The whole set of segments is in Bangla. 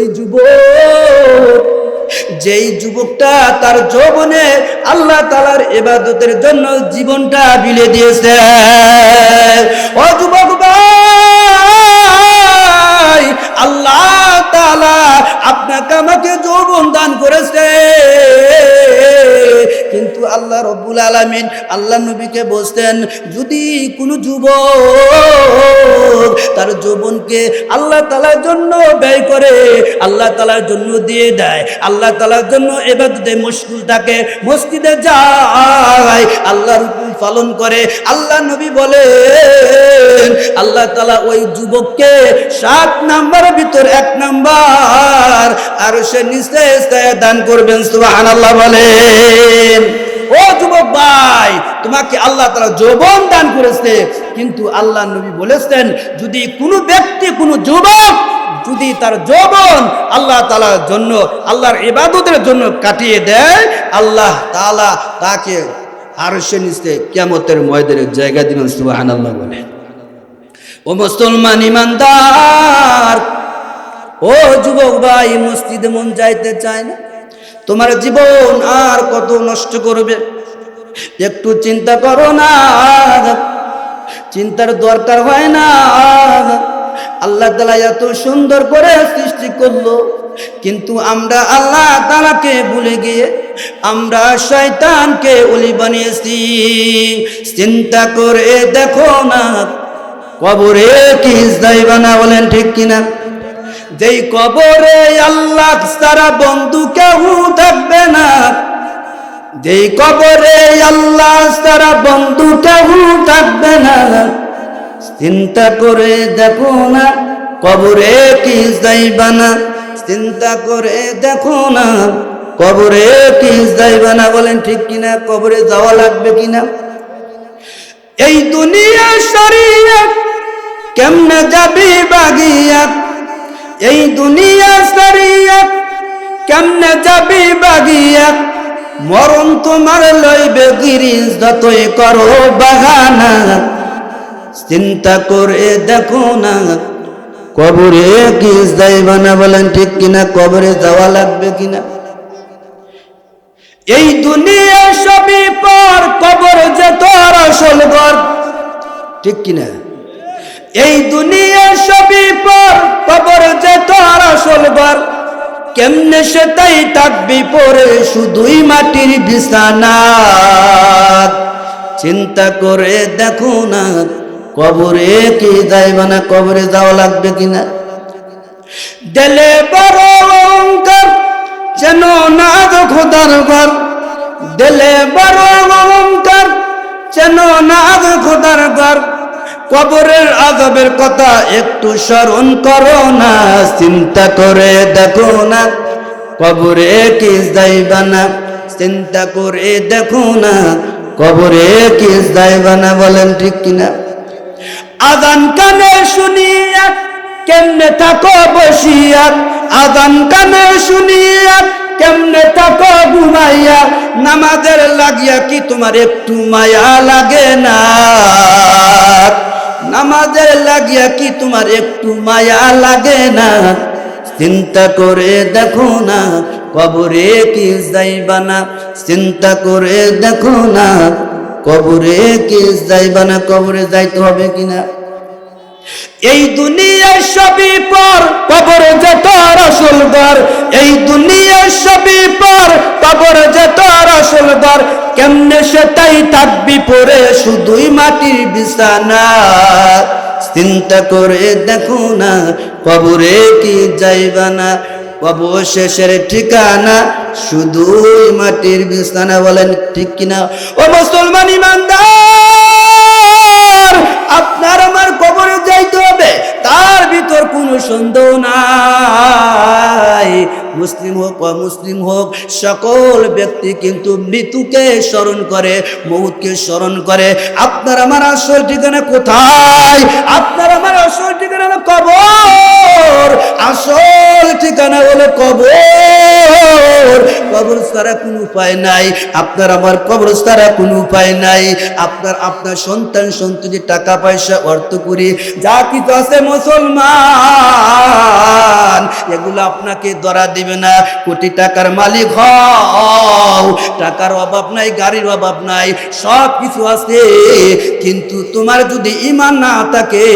ওই যুবক, যেই যুবকটা তার যৌবনে আল্লাহ তালার এবাদতের জন্য জীবনটা বিলে দিয়েছে। ও যুবক ভাই! আল্লাহ তালা আপনাকে আমাকে যৌবন দান করেছে। কিন্তু আল্লাহ রব্বুল আলমিন আল্লাহ নবীকে বসতেন যদি কোনো যুবক তার যৌবনকে আল্লাহ তালার জন্য ব্যয় করে, আল্লাহ তালার জন্য দিয়ে দেয়, আল্লাহ তালার জন্য এবার যদি মুশকুল থাকে, মসজিদে যায়, আল্লাহর পালন করে। আল্লাহ নবী বলেন, আল্লাহ তালা ওই যুবককে সাত নাম্বারের ভিতর এক নাম্বার, আর সে নিশ্চয় দান করবেন সুবাহান আল্লাহ বলেন। ও যুবক ভাই, তোমাকে আল্লাহ তালা যৌবন দান করেছে, কিন্তু আল্লাহ নবী বলেছেন, যদি কোনো ব্যক্তি, কোনো যুবক যদি তার যৌবন আল্লাহ তালার জন্য, আল্লাহর ইবাদতের জন্য কাটিয়ে দেয়, আল্লাহ তালা তাকে আর সে নিচে কেমতের ময়দের জায়গা দিবেন সুবাহান আল্লাহ বলে। ও মুসলমান ইমানদার, ও যুবক ভাই, মসজিদে মন যাইতে চায় না। তোমার জীবন আর কত নষ্ট করবে? একটু চিন্তা করো না। চিন্তার দরকার হয় না। আল্লাহ তালা এত সুন্দর করে সৃষ্টি করল। কিন্তু আমরা আল্লাহ তালাকে ভুলে গিয়ে আমরা শয়তানকে অলি বানিয়েছি। চিন্তা করে দেখো না, কবরে কি যাইবা না বলেন ঠিক কিনা? যেই কবরে আল্লাহ সারা বন্ধু কেউ থাকবে না। যেই কবরে আল্লাহ সারা বন্ধু কেউ থাকবে না। চিন্তা করে দেখো না, কবরে কি যাইবা না চিন্তা করে দেখো না, কবরে কি যাইবা না বলেন ঠিক কিনা, কবরে যাওয়া লাগবে কিনা? এই দুনিয়া শরিয়া কেমনে যাবি বাগিয়া? এই দুনিয়া শরিয়া কেমনে যাবি বাগিয়া? মরণ তোমার লইবে গিরিশ যতই করো বাগানা চিন্তা করে দেখো না কবরে কি যাইবা না বলেন ঠিক কিনা, কবরে যাওয়া লাগবে কিনা? এই দুনিয়া সবই পর, কবর যে তোর আসল ঘর। ঠিক কিনা? এই দুনিয়া সবই পর, কবর যে তোর আসল ঘর। কেমনে সে তাই থাকবি পরে শুধুই মাটির বিছানা। চিন্তা করে দেখো না কবরে কি যাইবা না কবরে যাওয়া লাগবে কিনা? দেলে বড় অহংকার, যেন না খোদার ঘর দেলে বড় অহংকার, যেন না খোদার ঘর কবরের আজবের কথা একটু স্মরণ করো না, চিন্তা করে দেখো না। কবরে কি যাইবা না, চিন্তা করে দেখো না। কবরে কি যাইবা না বলেন ঠিক কিনা? আদান কানে শুনিয়া, কেমনে থাকো বসিয়া? আদান কানে শুনিয়া, কেমনে থাকো ঘুমাইয়া? নামাজের লাগিয়া কি তোমার একটু মায়া লাগে না? নামাজের লাগিয়া কি তোমার একটু মায়া লাগে না? চিন্তা করে দেখো না, কবরে কি যাইবা না? চিন্তা করে দেখো না কবরে কি যাইবা না, কবরে যাইতে হবে কিনা? এই দুনিয়ার সবই পর কবর যে তোর আসল ঘর এই দুনিয়ার সবই পর কবর যে তোর আসল ঘর কেমনে সে তাই থাকবি পরে শুধুই মাটির বিছানা। চিন্তা করে দেখো না, কবরে কি যাইবা না? অবশেষের ঠিকানা শুধুই মাটির বিছানা বলেন, ঠিক কিনা? ও মুসলমান ইমানদার, আপনার আমার কবরে যাইতে হবে। তার ভিতর কোনো সন্দেহ নাই। মুসলিম হোক, অমুসলিম হোক, সকল ব্যক্তি কিন্তু মৃত্যুকে স্মরণ করে, মৌতকে স্মরণ করে। আপনার আমার আসল ঠিকানা কোথায়? আপনার আমার আসল ঠিকানা কবর। আসল ঠিকানা হলো কবর। কবর ছাড়া কোনো উপায় নাই। আপনার আমার কবর ছাড়া কোনো উপায় নাই। আপনার আপনার সন্তান, সন্ততি টাকা পয়সা অর্থ করি যা কিছু আছে মুসলমান। এগুলো আপনাকে ধরা দিবে না। কোটি টাকার মালিক হও, টাকার অভাব নাই, গাড়ির অভাব নাই সব কিছু আছে। কিন্তু তোমার যদি ইমান না থাকে,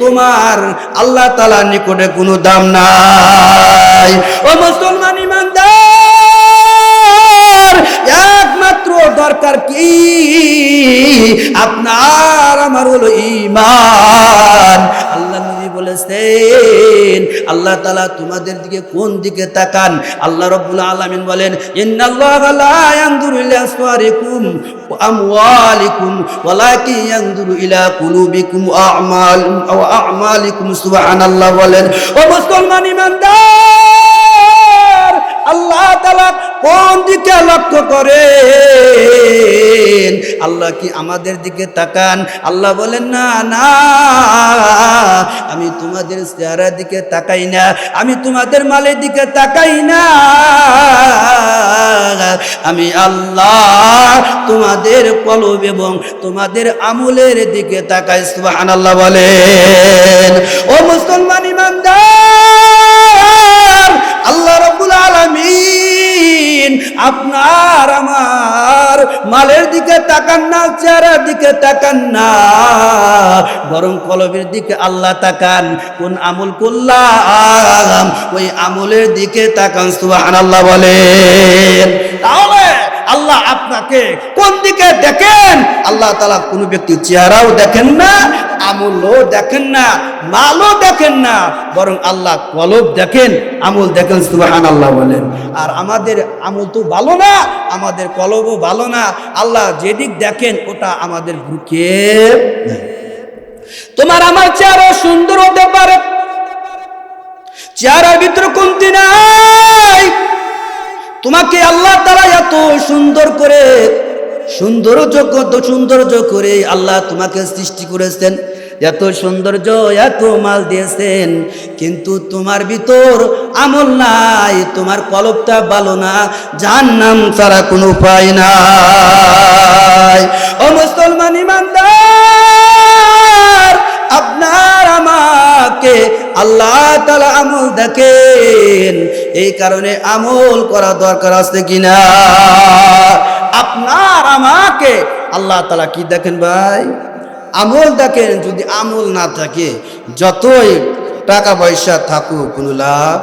তোমার আল্লাহ তালার নিকটে কোনো দাম নাই। ও মুসলমান ইমানদার একমাত্র দরকার কি? আপনার আমার হলো ইমান আল্লাহ নবী বলেছেন, আল্লাহ তালা তোমাদের দিকে কোন দিকে তাকান? আল্লাহ রব্বুল আলামিন বলেন আমওয়ালিকুম, ওয়ালাকিন ইয়ানজুরু ইলা কুলুবিকুম আ'মাল, ওয়া আ'মালিকুম সুবহানাল্লাহ, বলেন। ও মুসলমান ইমানদার আল্লাহ তাআলা কোন দিকে লক্ষ্য করেন? আল্লাহ কি আমাদের দিকে তাকান? আল্লাহ বলেন, না না, আমি তোমাদের চেহারার দিকে তাকাই না। আমি তোমাদের মালের দিকে তাকাই না। আমি আল্লাহ তোমাদের কলব এবং তোমাদের আমলের দিকে তাকাই। সুবহান আল্লাহ বলেন। ও মুসলমান ইমানদার! আলামিন আপনার আমার মালের দিকে তাকান না, চেহারার দিকে তাকান না, বরং কলবের দিকে আল্লাহ তাকান। কোন আমল করলাম, ওই আমলের দিকে তাকান, সুবহানাল্লাহ বলেন। তাহলে আল্লাহ আপনাকে কোন দিকে দেখেন? আল্লাহ তালা কোনো ব্যক্তির চেহারাও দেখেন না, আমলও দেখেন না, মালও দেখেন না, বরং আল্লাহ কলব দেখেন, আমল দেখেন সুবাহান আল্লাহ বলেন। আর আমাদের আমল তো ভালো না, আমাদের কলবও ভালো না, আল্লাহ যেদিক দেখেন ওটা আমাদের বুকে তোমার আমার চেহারা সুন্দর হতে পারে, চেহারার ভিতরে কমতি নাই তোমাকে আল্লাহ তারা এত সুন্দর করে, সৌন্দর্য কত সৌন্দর্য করে আল্লাহ তোমাকে সৃষ্টি করেছেন। এত সৌন্দর্য, এত মাল দিয়েছেন। কিন্তু তোমার ভিতর আমল নাই, তোমার কলবটা ভালো না যার নাম ছাড়া কোনো উপায় নাই। ও মুসলমান ইমানদার, আপনার আমাকে আল্লাহ তালা আমল দেখেন। এই কারণে আমল করা দরকার আছে কিনা? আপনার, আমাকে আল্লাহ তালা কি দেখেন ভাই? আমল দেখেন, যদি আমল না থাকে, যতই টাকা পয়সা থাকুক, কোনো লাভ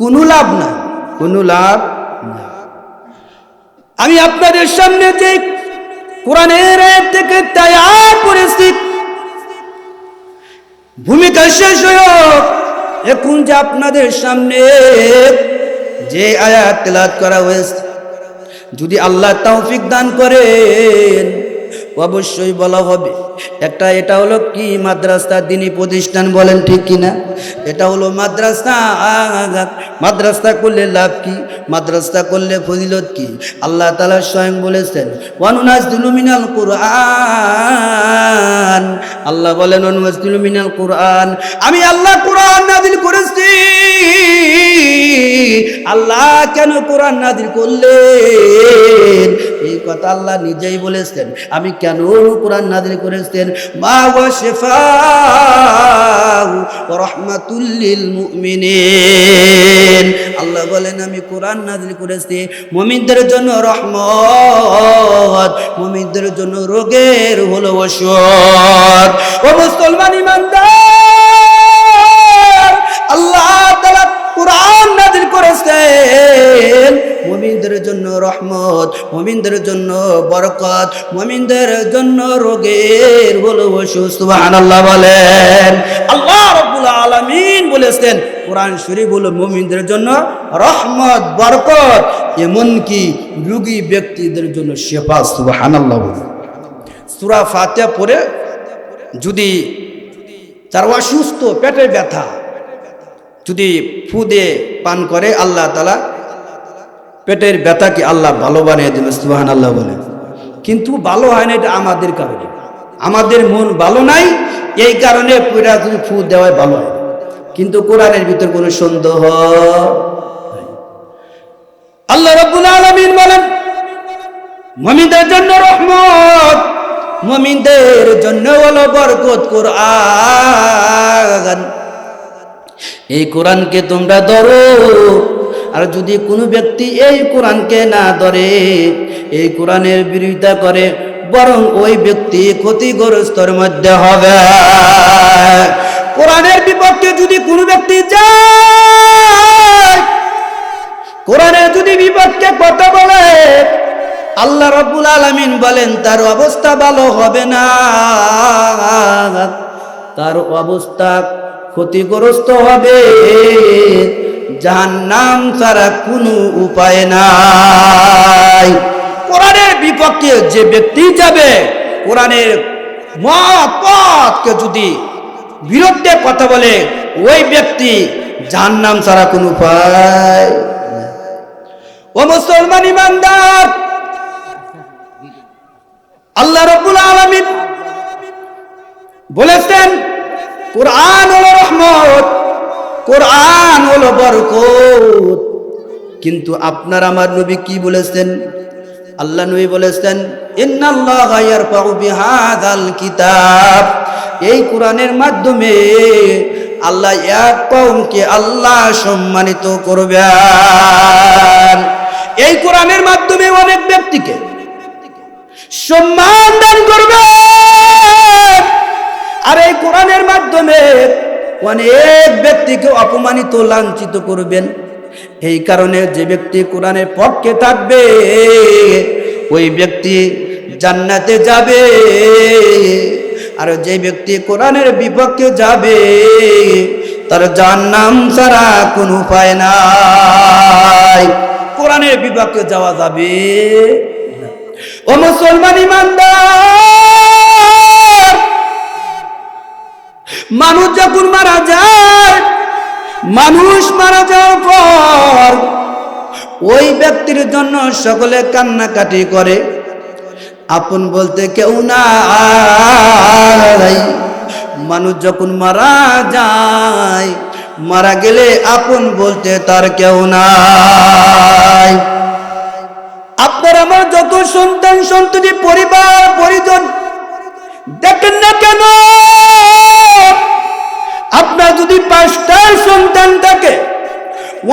কোনো লাভ নাই কোনো লাভ নাই আমি আপনাদের সামনে যে কোরআনের থেকে তৈয়ার করেছি ভূমিকা শেষ হয়ে এখন যে আপনাদের সামনে যে আয়াত তেলাত করা হয়েছে, যদি আল্লাহ তৌফিক দান করেন অবশ্যই বলা হবে। একটা এটা হলো কি মাদ্রাসা, দিনী প্রতিষ্ঠান বলেন ঠিক কিনা? এটা হলো মাদ্রাসা। মাদ্রাসা করলে লাভ কি? মাদ্রাসা করলে ফজিলত কি? আল্লাহ তালা স্বয়ং বলেছেন অনুনাজদুল মিনাল কোরআন। আল্লাহ বলেন অনুনাজদুল মিনাল কোরআন। আমি আল্লাহ কোরআন নাজিল করেছি। আল্লাহ কেন কোরআন নাজিল করলেন? এই কথা আল্লাহ নিজেই বলেছেন। আমি কেন কোরআন নাজিল করেছেন? মা মুমিনিন। আল্লাহ বলেন, আমি কোরআন নাজিল করেছি। মুমিনদের জন্য রহমত, মুমিনদের জন্য রোগের হলো ওষুধ। ও মুসলমান ইমানদার, আল্লাহ কোরআন নাজিল করেছেন। মুমিনদের জন্য রহমত, মুমিনদের জন্য বরকত, মুমিনদের জন্য রোগের হলো ওষুধ, সুবহানাল্লাহ বলেন। আল্লাহ রাব্বুল আলামিন বলেছেন, কোরআন শরীফ হলো মুমিনদের জন্য রহমত, বরকত, এমনকি রোগী ব্যক্তিদের জন্য শেফা, সুবহানাল্লাহ বলেন। সূরা ফাতিহা পড়ে যদি তার অসুস্থ পেটে ব্যথা, যদি ফুদে পান করে, আল্লাহ তালা পেটের ব্যথাকে আল্লাহ ভালো বানিয়ে দেবে সুবাহান আল্লাহ বলে কিন্তু ভালো হয় না, এটা আমাদের কারণে। আমাদের মন ভালো নাই, এই কারণে পুরা তুমি ফু দেওয়ায় ভালো হয় কিন্তু কোরআনের ভিতর কোনো সন্দেহ আল্লাহ রব্বুল আলমিন বলেন, মমিনদের জন্য রহমত, মমিনদের জন্য হলো বরকত কোরআন। এই কোরআনকে তোমরা ধরো আর যদি কোনো ব্যক্তি এই কোরআনকে না ধরে, এই কোরআনের বিরোধিতা করে, বরং ওই ব্যক্তি ক্ষতিগ্রস্তর মধ্যে হবে। কোরআনের বিপক্ষে যদি কোনো ব্যক্তি যায় কোরআনের যদি বিপক্ষে কথা বলে, আল্লাহ রব্বুল আলমিন বলেন, তার অবস্থা ভালো হবে না। তার অবস্থা ক্ষতিগ্রস্ত হবে। যার নাম ছাড়া কোনো উপায় নাই। কোরআনের বিপক্ষে যে ব্যক্তি যাবে, কোরআনের মতকে যদি বিরুদ্ধে কথা বলে, ওই ব্যক্তি যার নাম ছাড়া কোনো উপায় ও মুসলমান ইমানদার, আল্লাহ রব্বুল আলমিন বলেছেন কোরআন রহমত কোরআন হলো বরকত। কিন্তু আপনার আমার নবী কি বলেছেন? আল্লাহ নবী বলেছেন কিতাব। এই কোরআনের মাধ্যমে আল্লাহ এক কওমকে আল্লাহ সম্মানিত করবেন। এই কোরআনের মাধ্যমে অনেক ব্যক্তিকে সম্মান দান করবে আর এই কোরআনের মাধ্যমে অনেক ব্যক্তিকে অপমানিত, লাঞ্ছিত করবেন। এই কারণে যে ব্যক্তি কোরআনের পক্ষে থাকবে, ওই ব্যক্তি জান্নাতে যাবে। আর যে ব্যক্তি কোরআনের বিপক্ষে যাবে, তার জান্নাম ছাড়া কোনো উপায় নাই। কোরআনের বিপক্ষে যাওয়া যাবে ও মুসলমান ইমানদার! মানুষ যখন মারা যায়, মানুষ মারা যাওয়ার পর ওই ব্যক্তির জন্য সকলে কান্নাকাটি করে। আপন বলতে কেউ না মানুষ যখন মারা যায়, মারা গেলে আপন বলতে তার কেউ নাই। আপনার আমার যত সন্তান, সন্ততি, পরিবার, পরিজন দেখেন না কেন? আপনার যদি পাঁচটা সন্তান থাকে,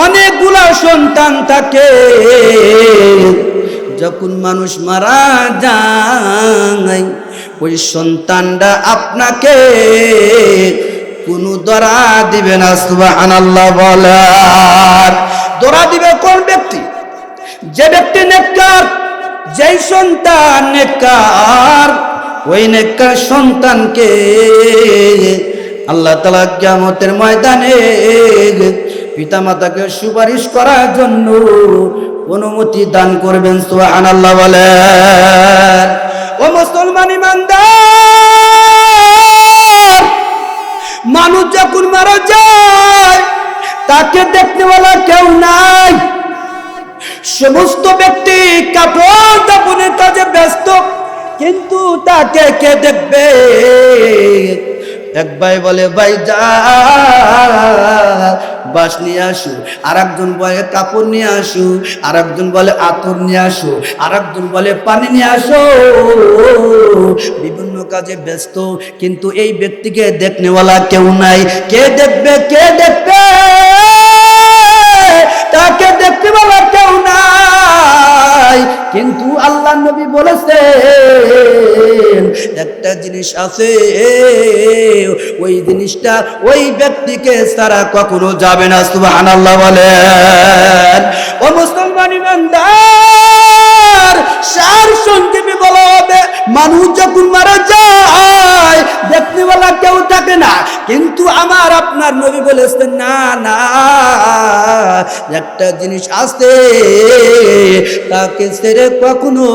অনেকগুলা সন্তান থাকে, যখন মানুষ মারা যায়, ওই সন্তানটা আপনাকে কোনো দরা দিবে না সুবাহ আল্লাহ বলার দরা দিবে কোন ব্যক্তি? যে ব্যক্তি নেককার, যেই সন্তান নেককার ওই নেককার সন্তানকে আল্লাহ তালা কিয়ামতের ময়দানে পিতা মাতাকে সুপারিশ করার জন্য অনুমতি দান করবেন সোহান আল্লাহ বলেন। ও মুসলমান ইমানদার, মানুষ যখন মারা যায়, তাকে দেখতেওয়ালা কেউ নাই। সমস্ত ব্যক্তি কাপড় দাপনের কাজে ব্যস্ত। কিন্তু তাকে কে দেখবে? এক ভাই বলে, ভাই, যা বাস নিয়ে আসু। আর একজন বলে, কাপড় নিয়ে আসু। আর একজন বলে, আতর নিয়ে আসো। আর একজন বলে, পানি নিয়ে আসো। বিভিন্ন কাজে ব্যস্ত, কিন্তু এই ব্যক্তিকে দেখনেওয়ালা কেউ নাই। কে দেখবে? কে দেখবে? তাকে দেখতে কিন্তু আল্লাহ নবী বলেছেন একটা জিনিস আছে, ওই জিনিসটা ওই ব্যক্তিকে সারা কখনো যাবে না আল্লাহ বলেন। ও মুসলমান সার বলা হবে, মানুষ যখন মারা যায় কেউ থাকে না। কিন্তু আমার আপনার নবী বলেছেন, না না, একটা জিনিস আছে, তাকে ছেড়ে কখনো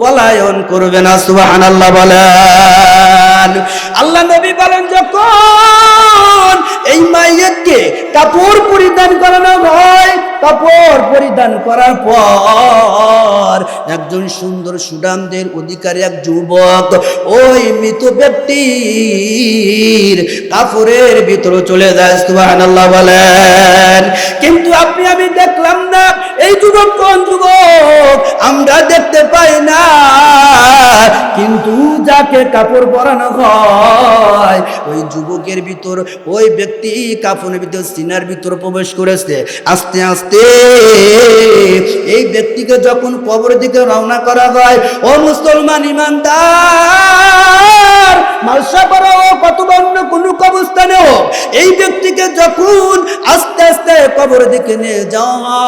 পলায়ন করবে না সুবাহান আল্লাহ বলেন আল্লাহ নবী বলেন যখন এই মাইয়াকে কাপড় পরিধান করানো হয় কাপড় পরিধান করার পর একজন সুন্দর সুডামদের অধিকারী এক যুবক ওই মৃত ব্যক্তির কাপড়ের ভিতরে চলে যায় সুবাহান আল্লাহ বলেন। কিন্তু আপনি, আমি দেখলাম না, এই যুবক কোন যুবক? আমরা দেখতে পাই না। কিন্তু যাকে কাপড় পরানো হয়, ওই যুবকের ভিতর, ওই ব্যক্তি কাপড়ের ভিতর সিনার ভিতর প্রবেশ করেছে। আস্তে আস্তে এই ব্যক্তিকে যখন কবর দিকে রওনা করা হয়, ও মুসলমান ইমানদার, মালসা করা হোক কত অন্য কোনো কবস্থানে হোক, এই ব্যক্তিকে যখন আস্তে আস্তে কবর দিকে নিয়ে যাওয়া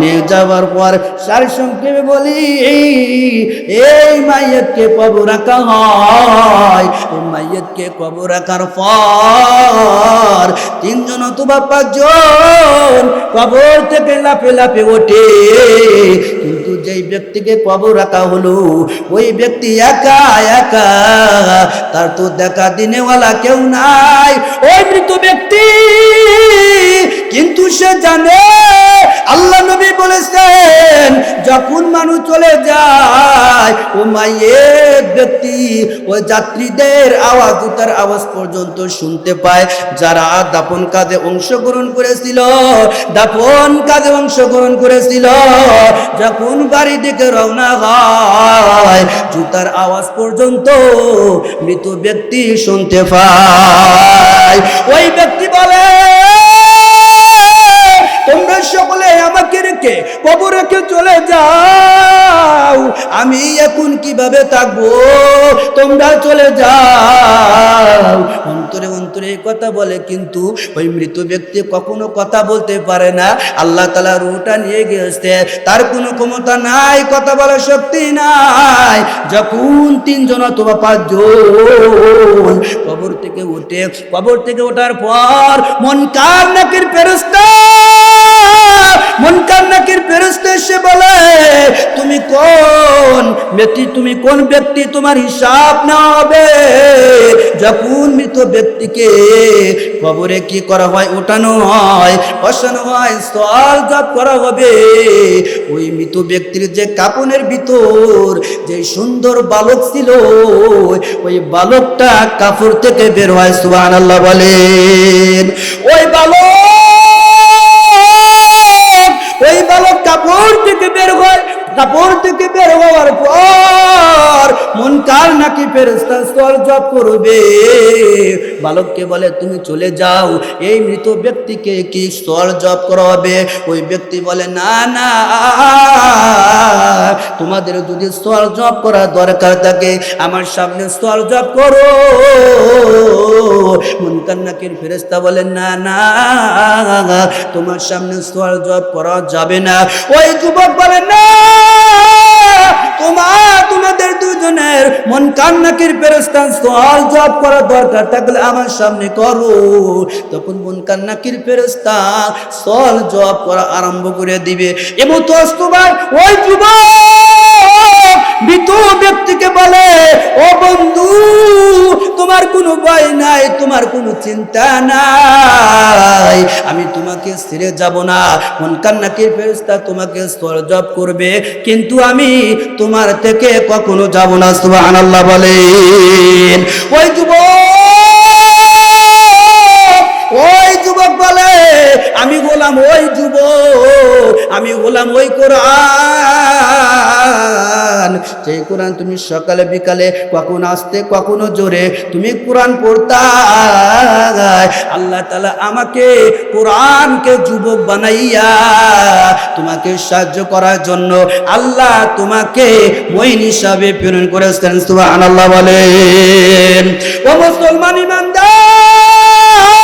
নিয়ে যাওয়ার পর সার সংক্ষেপে বলি, এই মাইয়তকে কবর রাখা হয়। এই মাইয়তকে কবর রাখার পর তিনজন অথবা পাঁচজন কবর থেকে লাফে লাফে ওঠে। কিন্তু যেই ব্যক্তিকে কবর রাখা হলো, ওই ব্যক্তি একা একা। তার তো দেখা দিনেওয়ালা কেউ নাই। ওই মৃত ব্যক্তি কিন্তু সে জানে, আল্লাহ নবী বলেছেন যখন মানুষ চলে যায় ও মায়ের ব্যক্তি ওই যাত্রীদের আওয়াজ তার আওয়াজ পর্যন্ত শুনতে পায়। যারা দাপন কাজে অংশগ্রহণ করেছিল, দাপন কাজে অংশগ্রহণ করেছিল, যখন বাড়ি দিকে রওনা হয়, জুতার আওয়াজ পর্যন্ত মৃত ব্যক্তি শুনতে পায়। ওই কীভাবে থাকব? তোমরা চলে যাও। অন্তরে অন্তরে কথা বলে, কিন্তু ওই মৃত ব্যক্তি কখনো কথা বলতে পারে না। আল্লাহ তালা রুটা নিয়ে গিয়েছে। তার কোনো ক্ষমতা নাই, কথা বলার শক্তি নাই। যখন তিনজন অথবা পাঁচজন কবর থেকে উঠে কবর থেকে ওঠার পর মন কার নাকির ফেরস্তা মন কার নাকির ফেরস্তা এসে বলে, তুমি কোন ব্যক্তি? তুমি কোন ব্যক্তি? তোমার হিসাব না হবে। যখন মৃত ব্যক্তিকে কবরে কি করা হয় ওঠানো হয়, বসানো হয় করা হবে, ওই মৃত ব্যক্তির যে কাপনের ভিতর যে সুন্দর বালক ছিল, ওই বালকটা কাপড় থেকে বের হয় সুবান আল্লাহ বলেন। ওই বালক কাপড় থেকে বের হওয়ার পর মন কার নাকি ফেরস্তা স্থল জপ করবে? বালককে বলে, তুমি চলে যাও, এই মৃত ব্যক্তিকে কি স্থল জপ করা হবে ওই ব্যক্তি বলে, না না, তোমাদের যদি স্থল জপ করা দরকার থাকে, আমার সামনে স্তর জপ করো। মন কান্নাকের ফেরেস্তা বলে, না না, তোমার সামনে স্থল জপ করা যাবে না। ওই যুবক বলে, না দুজনের নাকির ফেরস্তান স্থল জপ করা দরকার থাকলে আমার সামনে করো। তখন মন কান্নাকির ফেরস্তা স্থল জবাব করা আরম্ভ করে দিবে। এবং তো ওই যুবক! মৃত ব্যক্তিকে বলে, ও বন্ধু, তোমার কোনো ভয় নাই, তোমার কোনো চিন্তা নাই। আমি তোমাকে ছেড়ে যাব না। মন কান্নাকির ফেরস্তা তোমাকে জপ করবে? কিন্তু আমি তোমার থেকে কখনো যাব না। সুবহান আল্লাহ বলেন। ওই যুবক ওই যুবক বলে, আমি গোলাম ওই যুবক আমি গোলাম ওই কোরআন, সেই কোরআন তুমি সকালে, বিকালে কখন আসতে, কখনো জোরে তুমি কোরআন পড়তা আল্লাহ তালা আমাকে কোরআনকে যুবক বানাইয়া তোমাকে সাহায্য করার জন্য আল্লাহ তোমাকে মইন হিসাবে প্রেরণ করেছেন। সুবহানাল্লাহ বলেন। ও মুসলমান ইমানদার!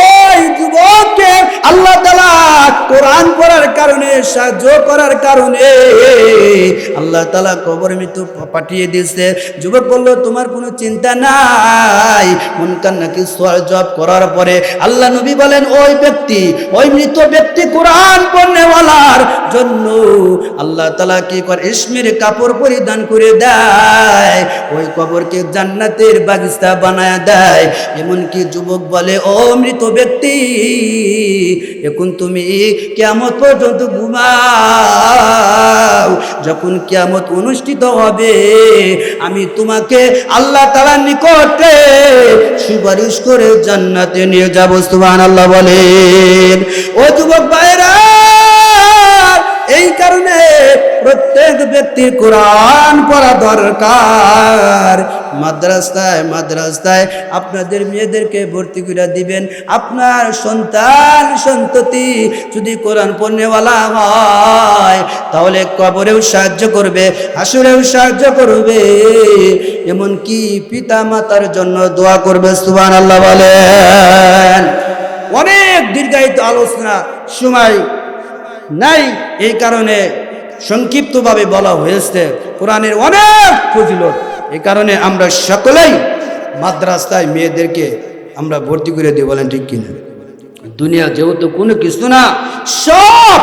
ওই যুবককে আল্লাহ তালা কোরআন পড়ার কারণে, সাহায্য করার কারণে আল্লাহ তালা মৃত্যু পাঠিয়ে দিয়েছে। যুবক বলল, তোমার কোনো চিন্তা নাই? সোয়াল জব করার পরে আল্লাহ নবী বলেন, ওই ব্যক্তি, ওই মৃত ব্যক্তি কোরআন জন্য আল্লাহ তালা কি করে ইসমির কাপড় পরিধান করে দেয়? ওই কবরকে জান্নাতের বাগিচা বানায় দেয়। এমনকি যুবক বলে, ও মৃত ব্যক্তি। এখন তুমি কেমত পর্যন্ত ঘুমাও। যখন কেমত অনুষ্ঠিত হবে, আমি তোমাকে আল্লাহ তালার নিকটে সুপারিশ করে জান্নাতে নিয়ে যাব। সুবান আল্লাহ বলেন, ও যুবক ভাইরা এই কারণে প্রত্যেক ব্যক্তি কোরআন পড়া দরকার। মাদ্রাসায় মাদ্রাসায় আপনাদের মেয়েদেরকে ভর্তি করে দিবেন। আপনার সন্তান, সন্ততি যদি কোরআন পণ্যওয়ালা হয়, তাহলে কবরেও সাহায্য করবে আসরেও সাহায্য করবে। এমনকি পিতা মাতার জন্য দোয়া করবে সুবান আল্লাহ বলেন। অনেক দীর্ঘায়িত আলোচনা, সময় নাই। এই কারণে সংক্ষিপ্তভাবে বলা হয়েছে, কোরআনের অনেক ফজিলত। এই কারণে আমরা সকলেই মাদ্রাসায় মেয়েদেরকে আমরা ভর্তি করে দিই বলেন ঠিক কিনা? দুনিয়া যেহেতু কোনো কিছু না, সব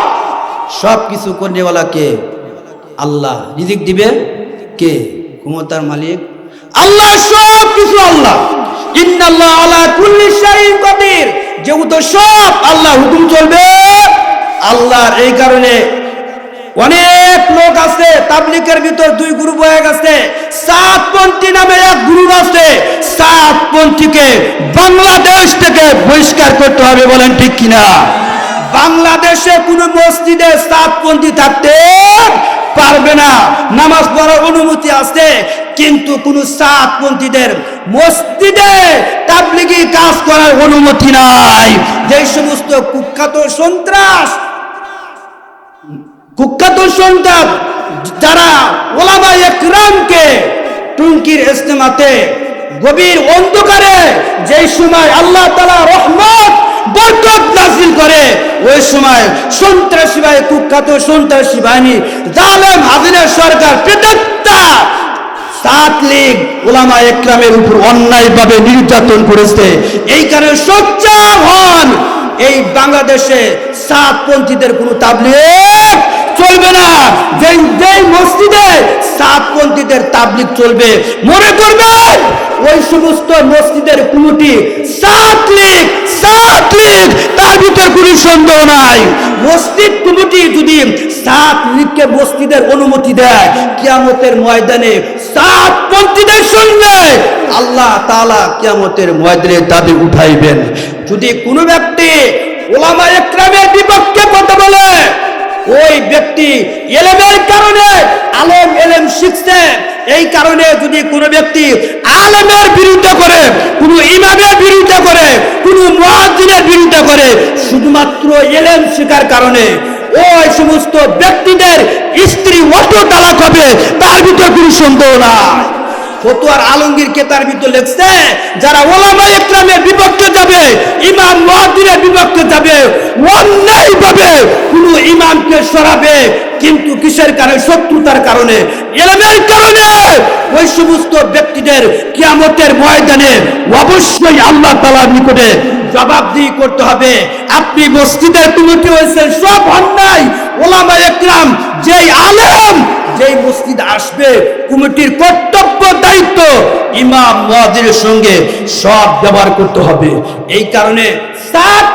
সব কিছু করনেওয়ালা কে আল্লাহ রিজিক দিবে। কে? ক্ষমতার মালিক। আল্লাহ, সব কিছু আল্লাহ। ইন্নাল্লাহ আলা কুল্লি শাইইন কাদির। যেহেতু সব আল্লাহ হুকুম চলবে আল্লাহর এই কারণে অনেক লোক আছে, তাবলিকের ভিতর দুই গ্রুপ হয়ে গেছে। সাতপন্থী নামে এক গ্রুপ আছে। সাতপন্থীকে বাংলাদেশ থেকে বহিষ্কার করতে হবে বলেন ঠিক কিনা? বাংলাদেশে কোনো মসজিদে সাতপন্থী থাকতে পারবে না। নামাজ পড়ার অনুমতি আছে, কিন্তু কোন সাতপন্থীদের মসজিদে তাবলিগি কাজ করার অনুমতি নাই। যে সমস্ত কুখ্যাত সন্ত্রাস কুখ্যাত সন্তান, যারা ওলামা একরামকে টুঙ্কির ইস্তেমাতে গভীর অন্ধকারে যেই সময় আল্লাহ তালা রহমত, বরকত নাজিল করে, ওই সময় সন্ত্রাসী বাহিনী কুখ্যাত সন্ত্রাসী বাহিনী জালেম হাজিনের সরকার, প্রেতাত্মা সাত লীগ ওলামা একরামের উপর অন্যায়ভাবে নির্যাতন করেছে। এই কারণে সোচ্চার হন এই বাংলাদেশে সাত সাতপন্থীদের কোনো তাবলিগ চলবে না। যেই যেই মসজিদে সাতপন্থীদের তাবলিগ চলবে, মনে করবেন ওই সমস্ত মসজিদের কুমুটি সাত লীগ সাত লীগ তার ভিতর কোনো সন্দেহ নাই। মসজিদ কমিটি যদি সাত লীগকে মসজিদের অনুমতি দেয়, কিয়ামতের ময়দানে সাত পন্থীদের সঙ্গে আল্লাহ তালা কিয়ামতের ময়দানে তাদের উঠাইবেন। যদি কোনো ব্যক্তি ওলামা একরামের বিপক্ষে কথা বলে ওই ব্যক্তি এলেমের কারণে, আলেম, এলেম শিখছে। এই কারণে যদি কোনো ব্যক্তি আলেমের বিরুদ্ধে করে, কোনো ইমামের বিরুদ্ধে করে, কোনো মুয়াজ্জিনের বিরুদ্ধে করে, শুধুমাত্র এলেম শেখার কারণে ওই সমস্ত ব্যক্তিদের স্ত্রী অটো তালাক হবে, তার ভিতর কোনো সন্দেহ নাই। ফতুয়ার আলমগীর কেতার ভিতর লেখছে, যারা ওলামা ইকরামের ইমাম মুয়াজ্জিনের বিপক্ষে যাবে, অন্যায় ভাবে কোন ইমামকে সরাবে, কিন্তু কিসের কারণে? শত্রুতার কারণে। এলমের কারণে। ওই সমস্ত ব্যক্তিদের কিয়ামতের ময়দানে অবশ্যই আল্লাহ তালার নিকটে জবাবদিহি করতে হবে। আপনি মসজিদের কমিটি হয়েছে সব অন্যায়। ওলামা একরাম, যেই আলেম, যেই মসজিদ আসবে, কমিটির কর্তব্য, দায়িত্ব ইমাম মুয়াজ্জিনের সঙ্গে সব ব্যবহার করতে হবে। এই কারণে সাত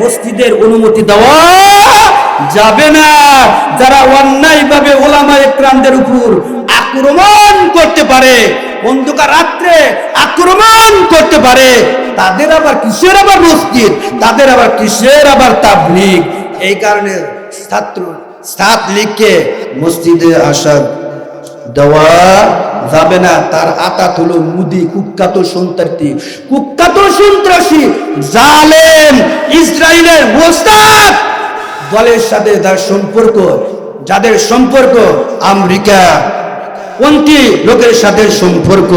মসজিদের অনুমতি দেওয়া যাবে না। যারা অন্যায়ভাবে ওলামা একরামদের উপর আক্রমণ করতে পারে অন্ধকার রাত্রে আক্রমণ করতে পারে, তাদের আবার কিসের আবার মসজিদ, তাদের আবার কিসের আবার তাবলিগ? এই কারণে ছাত্র সাত লীগকে মসজিদে আসা দেওয়া যাবে না। তার আতাত হলো মুদি, কুখ্যাত সন্ত্রাসী। কুখ্যাত সন্ত্রাসী, জালেম ইসরায়েলের মোস্তাদ দলের সাথে তার সম্পর্ক, যাদের সম্পর্ক, আমেরিকা। পন্থী লোকের সাথে সম্পর্ক?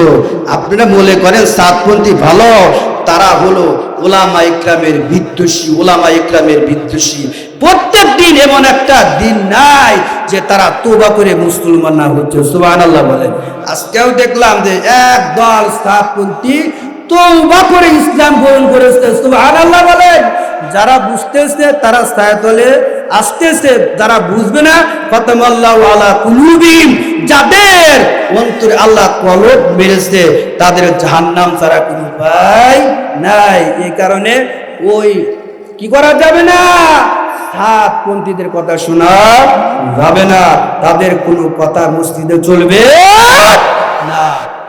আপনারা মনে করেন সাতপন্থী ভালো? তারা হলো ওলামা ইকরামের বিদ্বেষী, ওলামা ইকরামের বিদ্বেষী। প্রত্যেক দিন এমন একটা দিন নাই যে তারা তোবা করে মুসলমান না হচ্ছে। সুবাহ আল্লাহ বলেন। আজকেও দেখলাম যে একদল সাতপন্থী তোবা করে ইসলাম গ্রহণ করেছে সুবাহ আল্লাহ বলেন। যারা বুঝতেছে, তারা আসতেছে, যারা বুঝবে না আলা যাদের আল্লাহ মেরেছে, তাদের জাহান্নাম ছাড়া উপায় নাই। এই কারণে ওই কি করা যাবে না? সাত পন্থীদের কথা শোনা যাবে না। তাদের কোনো কথা মসজিদে চলবে না।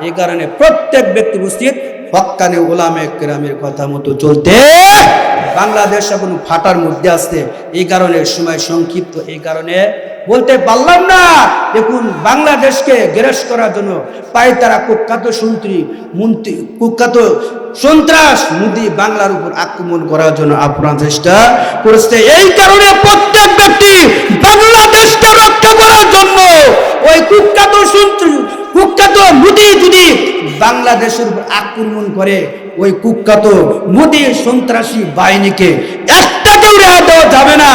এই কারণে প্রত্যেক ব্যক্তি মসজিদ হক্কানে ওলামে কেরামের কথা মতো চলতে। বাংলাদেশ এখন ফাটার মধ্যে আসছে এই কারণে সময় সংক্ষিপ্ত, এই কারণে বলতে পারলাম না। দেখুন, বাংলাদেশকে গ্রেস করার জন্য পাই তারা কুখ্যাত সন্ত্রী, মন্ত্রী, কুখ্যাত সন্ত্রাস মোদি বাংলার উপর আক্রমণ করার জন্য আপনার চেষ্টা করেছে। এই কারণে প্রত্যেক ব্যক্তি বাংলাদেশকে রক্ষা করার জন্য ওই কুখ্যাত সন্ত্রী, কুখ্যাত মোদি যদি বাংলাদেশের উপর আক্রমণ করে ওই কুখ্যাত মোদী সন্ত্রাসী বাহিনীকে একটা রেহাই দেওয়া যাবে না।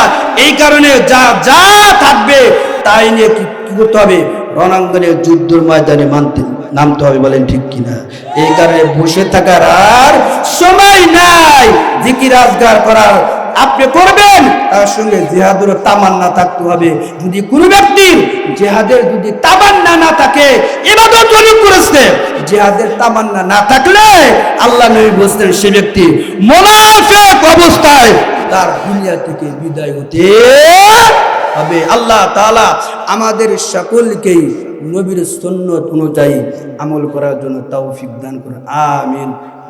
এই কারণে যা যা থাকবে তাই নিয়ে কি করতে হবে? রণাঙ্গনে যুদ্ধের ময়দানে মানতে, নামতে হবে বলেন ঠিক কিনা? এই কারণে বসে থাকার আর সময় নাই। জিকির আজগার করার আপনি করবেন, তার সঙ্গে জেহাদের তামান্না থাকতে হবে। যদি কোনো ব্যক্তির জেহাদের যদি তামান্না না থাকে এবাদত অনেক করেছে। জেহাদের তামান্না না থাকলে আল্লাহ নবী বলছেন, সে ব্যক্তি মোনাফেক অবস্থায় তার দুনিয়া থেকে বিদায় হতে হবে। আল্লাহ তাআলা আমাদের সকলকেই নবীর সুন্নত অনুযায়ী আমল করার জন্য তৌফিক দান করুন। আমিন।